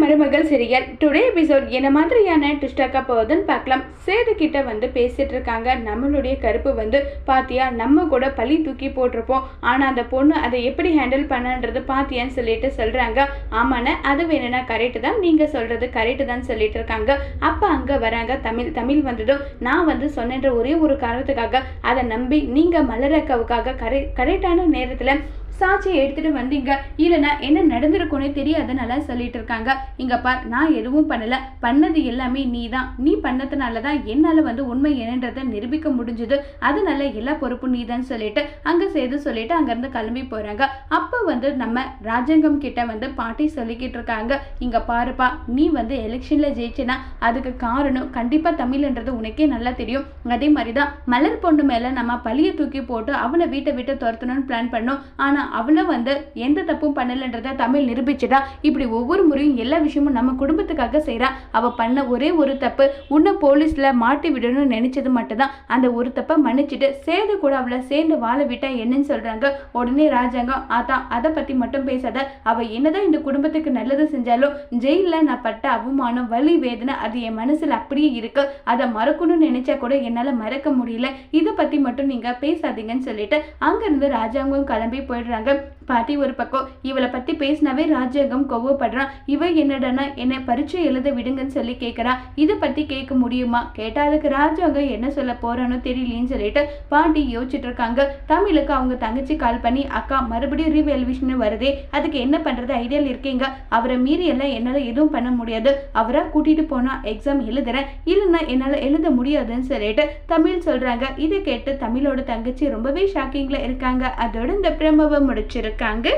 மருமகள் serial today episode என்ன மாதிரியான ட்விஸ்டாக்கா போகுதுன்னு பார்க்கலாம். சேது கிட்ட வந்து பேசிட்டு இருக்காங்க. நம்மளுடைய கருப்பு வந்து பாத்தியா நம்ம கூட பழி தூக்கி போட்டிருப்போம். ஆனா அந்த பொண்ணு அதை எப்படி ஹேண்டில் பண்ணன்றது பாத்தியான்னு சொல்லிட்டு சொல்றாங்க. ஆமாண்ணே அது வேணும்னா கரெக்டு தான். நீங்க சொல்றது கரெக்டு தான் சொல்லிட்டு இருக்காங்க. அப்ப அங்க வராங்க தமிழ். தமிழ் வந்ததும் நான் வந்து சொன்னன்ற ஒரே ஒரு காரணத்துக்காக அதை நம்பி நீங்க மலரக்காவுக்காக கரெ கரெக்டான நேரத்துல சாட்சியை எடுத்துட்டு வந்தீங்க. இல்லைன்னா என்ன நடந்திருக்கும்னே தெரியாதனால சொல்லிட்டு இருக்காங்க. இங்க பார் நான் எதுவும் பண்ணல. பண்ணது எல்லாமே நீ தான் நீ பண்ணதுனால தான் என்னால வந்து உண்மை என்னன்றதை நிரூபிக்க முடிஞ்சது. அதனால எல்லா பொறுப்பும் நீ தான் சொல்லிட்டு அங்க செய்து சொல்லிட்டு அங்கிருந்து கிளம்பி போறாங்க. அப்ப வந்து நம்ம ராஜாங்கம் கிட்ட வந்து பாட்டி சொல்லிக்கிட்டு இருக்காங்க. இங்க பாருப்பா நீ வந்து எலெக்ஷன்ல ஜெயிச்சேனா அதுக்கு காரணம் கண்டிப்பா தமிழ்ன்றது உனக்கே நல்லா தெரியும். அதே மாதிரிதான் மலர் பொண்ணு மேல நம்ம பழிய தூக்கி போட்டு அவளை வீட்டை விட்டு துரத்தணும்னு பிளான் பண்ணோம். ஆனா அவளும் வந்து எந்த தப்பும் பண்ணலைன்றத தமிழ் நிரூபிச்சுட்டா. இப்படி ஒவ்வொரு முறையும் எல்லா விஷயமும் நம்ம குடும்பத்துக்காக செய்கிறா அவள் பண்ண ஒரே ஒரு தப்பு உன்னை போலீஸில் மாட்டி விடணும்னு நினச்சது மட்டும்தான். அந்த ஒரு தப்பை மன்னிச்சுட்டு சேர்ந்து கூட அவளை சேர்ந்து வாழ விட்டா என்னன்னு சொல்கிறாங்க உடனே ராஜாங்கம் அதான் அதை பற்றி மட்டும் பேசாத. அவள் என்னதான் இந்த குடும்பத்துக்கு நல்லது செஞ்சாலும் ஜெயிலில் நான் பட்ட அவமானம் வலி வேதனை அது என் மனசில் அப்படியே இருக்கு. அதை மறக்கணும்னு நினைச்சா கூட என்னால் மறக்க முடியல. இதை பற்றி மட்டும் நீங்கள் பேசாதீங்கன்னு சொல்லிட்டு அங்கேருந்து ராஜாங்கம் கிளம்பி போயிடுறாங்க. 상금 பாட்டி ஒரு பக்கம் இவளை பத்தி பேசினாவே ராஜாங்கம் கோவப்படுறான். இவ என்னடனா என்னை பரீட்சை எழுத விடுங்கன்னு சொல்லி கேட்கறா இதை பத்தி கேட்க முடியுமா? கேட்டா அதுக்கு ராஜாங்கம் என்ன சொல்ல போறானோ தெரியலேன்னு சொல்லிட்டு பாட்டி யோசிச்சுட்டு இருக்காங்க தமிழுக்கு அவங்க தங்கச்சி கால் பண்ணி அக்கா மறுபடியும் ரீவேல்யூஷன் வருதே. அதுக்கு என்ன பண்றது? ஐடியாவில் இருக்கீங்க. அவரை மீறி எல்லாம் என்னால எதுவும் பண்ண முடியாது. அவரை கூட்டிட்டு போனா எக்ஸாம் எழுதுறேன். இல்லைன்னா என்னால எழுத முடியாதுன்னு சொல்லிட்டு தமிழ் சொல்றாங்க. இதை கேட்டு தமிழோட தங்கச்சி ரொம்பவே ஷாக்கிங்ல இருக்காங்க. அதோட இந்த பிரமவை முடிச்சிருக்காங்க